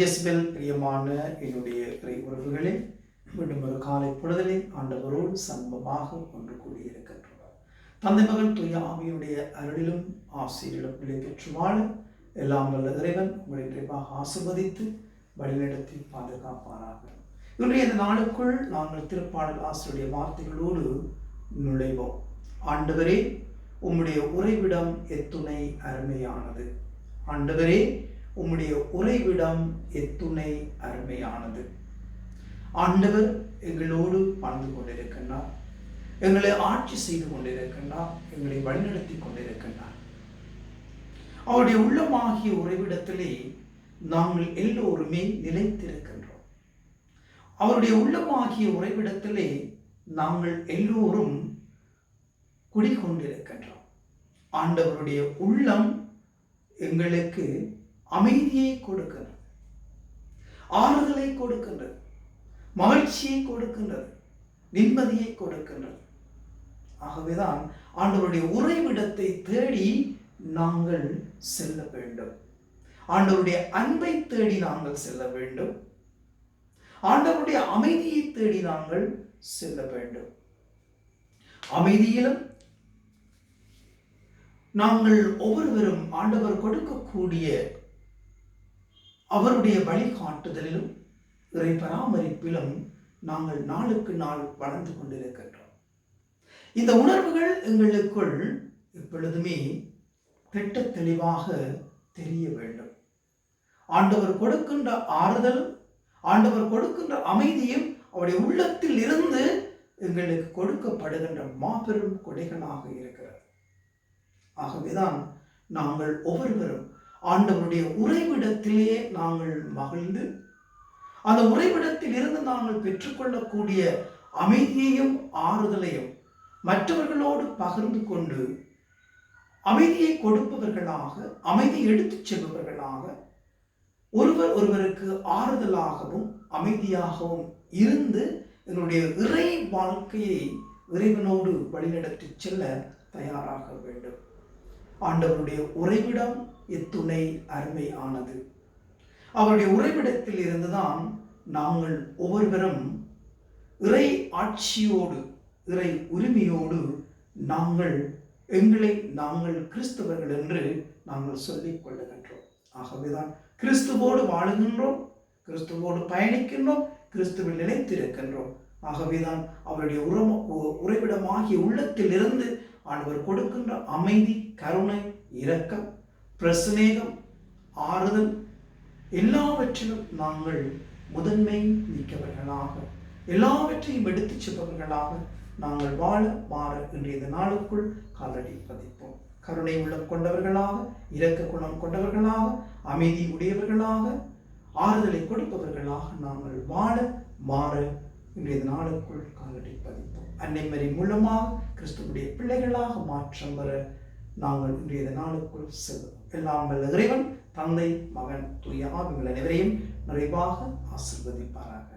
இயேசுவில் பிரியமான என்னுடைய இறை உறவுகளே மீண்டும் ஒரு காலை பொழுதிலே ஆண்டவரோடு சம்பமாக ஒன்று கூடியிருக்கின்றோம். தந்தை மகன் துய ஆவியுடைய அருளிலும் ஆசிரியர்களும் நிலை பெற்று வாழ எல்லாம் வல்ல இறைவன் உங்களை நிறைவாக ஆசிர்வதித்து வழிநடத்தி பாதுகாப்பாராக. இன்றைய இந்த நாளுக்குள் நாங்கள் திருப்பாடல் ஆசிரியருடைய வார்த்தைகளோடு நுழைவோம். ஆண்டவரே உம்முடைய உறைவிடம் எத்துணை அருமையானது. ஆண்டவரே உம்முடைய உறைவிடம் எத்துணை அருமையானது. ஆண்டவர் எங்களோடு வாழ்ந்து கொண்டிருக்கின்றார். எங்களை ஆட்சி செய்து கொண்டிருக்கின்றார். எங்களை வழிநடத்தி கொண்டிருக்கின்றார். அவருடைய உள்ளமாகிய உறைவிடத்திலே நாங்கள் எல்லோருமே நிலைத்திருக்கின்றோம். அவருடைய உள்ளமாகிய உறைவிடத்திலே நாங்கள் எல்லோரும் குடிகொண்டிருக்கின்றோம். ஆண்டவருடைய உள்ளம் எங்களுக்கு அமைதியை கொடுக்கிறது ஆறுதலை கொடுக்கின்றது. மகிழ்ச்சியை கொடுக்கின்றது. நிம்மதியை கொடுக்கின்றது. ஆகவேதான் ஆண்டவருடைய உறைவிடத்தை தேடி நாங்கள் செல்ல வேண்டும். ஆண்டவருடைய அன்பை தேடி நாங்கள் செல்ல வேண்டும். ஆண்டவருடைய அமைதியை தேடி நாங்கள் செல்ல வேண்டும். அமைதியிலும் நாங்கள் ஒவ்வொருவரும் ஆண்டவர் கொடுக்கக்கூடிய அவருடைய வழிகாட்டுதலிலும் இறை பராமரிப்பிலும் நாங்கள் நாளுக்கு நாள் வளர்ந்து கொண்டிருக்கின்றோம். இந்த உணர்வுகள் எங்களுக்குள் எப்பொழுதுமே திட்ட தெளிவாக தெரிய வேண்டும். ஆண்டவர் கொடுக்கின்ற ஆறுதலும் ஆண்டவர் கொடுக்கின்ற அமைதியும் அவருடைய உள்ளத்தில் இருந்து எங்களுக்கு கொடுக்கப்படுகின்ற மாபெரும் கொடைகளாக இருக்கிறது. ஆகவேதான் நாங்கள் ஒவ்வொருவரும் ஆண்டவருடைய உறைவிடத்திலே நாங்கள் மகிழ்ந்து அந்த உறைவிடத்தில் இருந்து நாங்கள் பெற்றுக்கொள்ளக்கூடிய அமைதியையும் ஆறுதலையும் மற்றவர்களோடு பகிர்ந்து கொண்டு அமைதியை கொடுப்பவர்களாக அமைதி எடுத்துச் செல்பவர்களாக ஒருவர் ஒருவருக்கு ஆறுதலாகவும் அமைதியாகவும் இருந்து என்னுடைய இறை வாழ்க்கையை இறைவனோடு வழிநடத்தி செல்ல தயாராக வேண்டும். ஆண்டவருடைய உறைவிடம் எத்துணை அருமை ஆனது அவருடைய உறைவிடத்தில் இருந்துதான் நாங்கள் ஒவ்வொருவரும் இறை ஆட்சியோடு இறை உரிமையோடு நாங்கள் எங்களை நாங்கள் கிறிஸ்தவர்கள் என்று நாங்கள் சொல்லிக் கொள்ளுகின்றோம். ஆகவேதான் கிறிஸ்துவோடு வாழுகின்றோம் கிறிஸ்துவோடு பயணிக்கின்றோம் கிறிஸ்துவில் நிலைத்திருக்கின்றோம். ஆகவேதான் அவருடைய உரம உறைவிடமாகிய உள்ளத்தில் இருந்து ஆண்டவர் கொடுக்கின்ற அமைதி கருணை இரக்கம் பிரசனேகம் ஆறுதல் எல்லாவற்றிலும் நாங்கள் முதன்மை மிக்கவர்களாக எல்லாவற்றையும் எடுத்துச் செல்பவர்களாக நாங்கள் வாழ மாற இன்றைய நாளுக்குள் காலடி பதிப்போம். கருணை உள்ளம் கொண்டவர்களாக இரக்க குணம் கொண்டவர்களாக அமைதி உடையவர்களாக ஆறுதலை கொடுப்பவர்களாக நாங்கள் வாழ மாற இன்றைய நாளுக்குள் காலடி பதிப்போம். அன்னைமரி மூலமாக கிறிஸ்துவனுடைய பிள்ளைகளாக மாற்றம் வர நாங்கள் இன்றைய நாளுக்குள் செல்வோம். எல்லாம் வல்ல இறைவன் தந்தை மகன் தூய ஆவிகள் அனைவரையும் நிறைவாக ஆசிர்வதிப்பாராக.